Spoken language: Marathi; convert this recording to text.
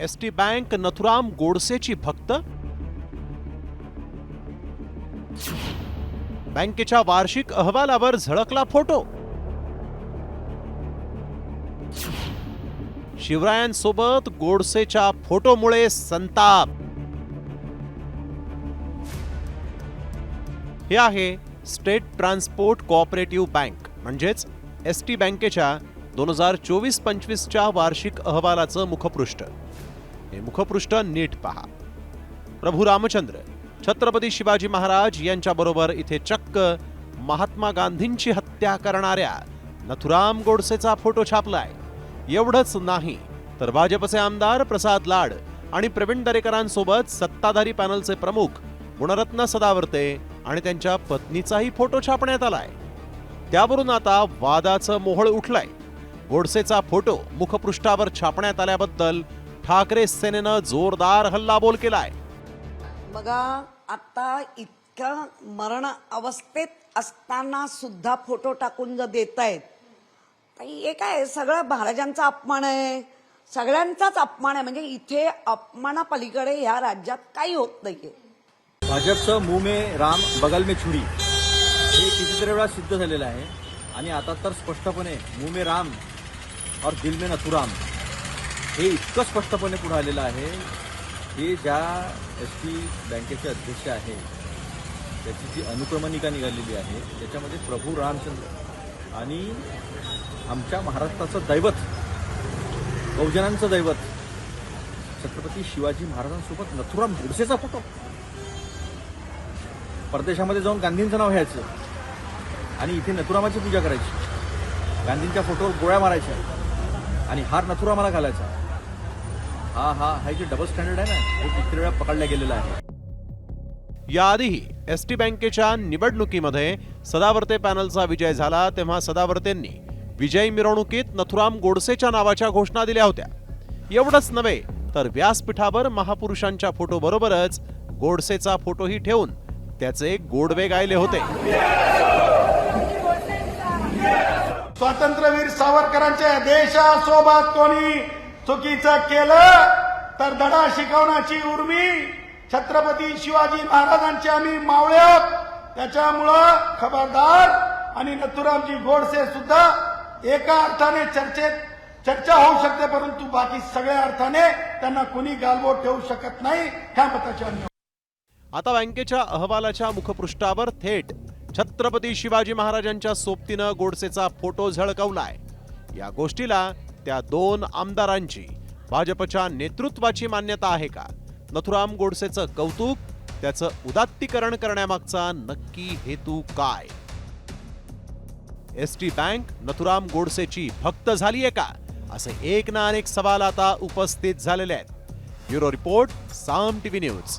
एस टी बँक नथुराम गोडसेची भक्त? बँकेच्या वार्षिक अहवालावर झळकला फोटो? शिवरायांसोबत गोडसेच्या फोटोमुळे संताप. हे आहे स्टेट ट्रान्सपोर्ट कोऑपरेटिव्ह बँक म्हणजेच एस टी बँकेच्या दोन हजार चोवीस पंचवीसच्या वार्षिक अहवालाचं मुखपृष्ठ. हे मुखपृष्ठ नीट पहा. प्रभू रामचंद्र छत्रपती शिवाजी महाराज यांच्याबरोबर इथे चक्क महात्मा गांधींची हत्या करणाऱ्या नथुराम गोडसेचा फोटो छापलाय. एवढंच नाही तर भाजपचे आमदार प्रसाद लाड आणि प्रवीण दरेकरांसोबत सत्ताधारी पॅनलचे प्रमुख गुणरत्न सदावर्ते आणि त्यांच्या पत्नीचाही फोटो छापण्यात आलाय. त्यावरून आता वादाचं मोहळ उठलाय. गोडसेचा फोटो मुखपृष्ठावर छापण्यात आल्याबद्दल ठाकरे सेनेनं जोरदार हल्लाबोल केलाय. बघा आता इतक्या मरण अवस्थेत असताना सुद्धा फोटो टाकून जर देत आहेत हे काय सगळं महाराजांचा अपमान आहे. सगळ्यांचाच अपमान आहे. म्हणजे इथे अपमानापलीकडे ह्या राज्यात काही होत नाहीये. भाजपचं मुंह में राम बगल में छुरी. हे कितीतरी वेळा सिद्ध झालेलं आहे. आणि आता तर स्पष्टपणे मुंह में राम और दिल में नथुराम। हे इतकं स्पष्टपणे पुढे आलेलं आहे की ज्या एस टी बँकेचे अध्यक्ष आहे त्याची जी अनुक्रमणिका निघालेली आहे त्याच्यामध्ये प्रभू रामचंद्र आणि आमच्या महाराष्ट्राचं दैवत बहुजनांचं दैवत छत्रपती शिवाजी महाराजांसोबत नथुराम गोडसेचा फोटो. परदेशामध्ये जाऊन गांधींचं नाव घ्यायचं आणि इथे नथुरामाची पूजा करायची. गांधींच्या फोटोवर गोळ्या मारायच्या. आणि हार नथुरामाला घालायचा. हा हा हा जे डबल स्टँडर्ड आहे ना हे किती वेळा पकडला गेलेला आहे. याआधीही एस टी बँकेच्या निवडणुकीमध्ये सदावर्ते पॅनलचा विजय झाला तेव्हा सदावर्तेंनी विजयी मिरवणुकीत नथुराम गोडसेच्या नावाच्या घोषणा दिल्या होत्या. एवढंच नव्हे तर व्यासपीठावर महापुरुषांच्या फोटो बरोबरच गोडसेचा फोटोही ठेवून त्याचे गोडवे गायले होते. स्वातंत्र्यवीर सावरकरांच्या देशासोबत कोणी चुकीचं केलं तर धडा शिकवण्याची उर्मी छत्रपती शिवाजी महाराजांची आम्ही मावळे आहोत. त्याच्यामुळं खबरदार आणि नथुरामजी गोडसे सुद्धा एका अर्थाने चर्चेत चर्चा होऊ शकते परंतु बाकी सगळ्या अर्थाने त्यांना कुणी गालबोट ठेवू शकत नाही ह्या मताच्या आता बँकेच्या अहवालाच्या मुखपृष्ठावर थेट छत्रपती शिवाजी महाराजांच्या सोबतीनं गोडसेचा फोटो झळकवलाय. या गोष्टीला त्या दोन आमदारांची भाजपच्या नेतृत्वाची मान्यता आहे का? नथुराम गोडसेचं कौतुक त्याचं उदात्तीकरण करण्यामागचा नक्की हेतू काय? एस टी बँक नथुराम गोडसेची भक्त झालीये का? असे एक ना अनेक सवाल आता उपस्थित झालेले आहेत. Bureau report Saam TV news.